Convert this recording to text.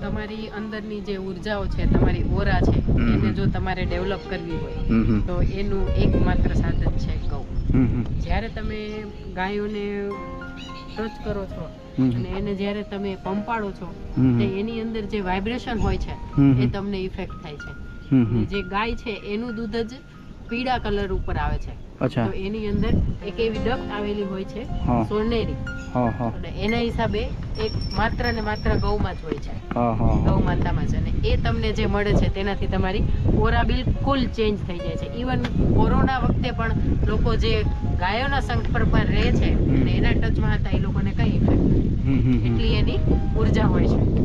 તમારી અંદરની જે ઉર્જાઓ છે તમારી ઓરા છે એને જો તમારે ડેવલપ કરવી હોય તો એનું એકમાત્ર સાધન છે ગૌ. જ્યારે તમે ગાયોને ટચ કરો છો અને એને જ્યારે તમે પંપાડો છો તો એની અંદર જે વાઇબ્રેશન હોય છે એ તમને ઇફેક્ટ થાય છે. જે ગાય છે એનું દૂધ જ પીળા કલર ઉપર આવે છે. અચ્છા. તો એની અંદર એક એવી ડક આવેલી હોય છે સોનેરી. એના હિસાબે એક માત્ર ને માત્ર ગૌમાં જ હોય છે. ગૌ માતામાં છે અને એ તમને જે મળે છે તેનાથી તમારી ઓરા બિલકુલ ચેન્જ થઈ જાય છે. ઇવન કોરોના વખતે પણ લોકો જે ગાયોના સંપર્ક પર રહે છે અને એના ટચમાં હતા એ લોકોને કઈ ઇફેક્ટ એટલી એની ઊર્જા હોય છે.